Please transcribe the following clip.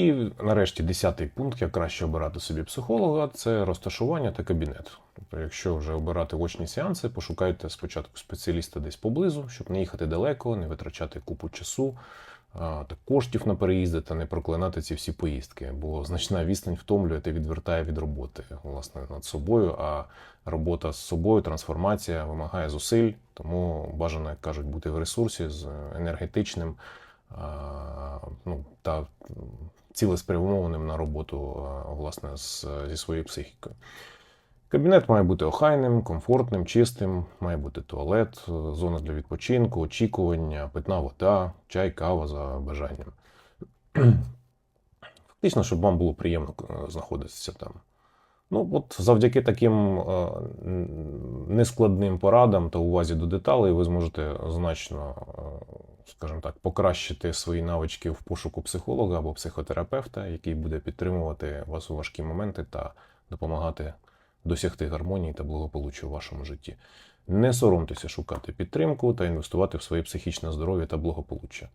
І нарешті десятий пункт, як краще обирати собі психолога, це розташування та кабінет. Тобто, якщо вже обирати очні сеанси, пошукайте спочатку спеціаліста десь поблизу, щоб не їхати далеко, не витрачати купу часу та коштів на переїзди та не проклинати ці всі поїздки. Бо значна відстань втомлює та відвертає від роботи власне над собою. А робота з собою, трансформація вимагає зусиль, тому бажано, як кажуть, бути в ресурсі з енергетичним ну, та цілеспрямованим на роботу власне з, зі своєю психікою. Кабінет має бути охайним, комфортним, чистим, має бути туалет, е, зона для відпочинку, очікування, питна вода, чай, кава за бажанням. Фактично, щоб вам було приємно е, знаходитися там. Ну, от завдяки таким е, нескладним порадам та увазі до деталей ви зможете значно, е, скажімо так, покращити свої навички в пошуку психолога або психотерапевта, який буде підтримувати вас у важкі моменти та допомагати досягти гармонії та благополуччя у вашому житті. Не соромтеся шукати підтримку та інвестувати в своє психічне здоров'я та благополуччя.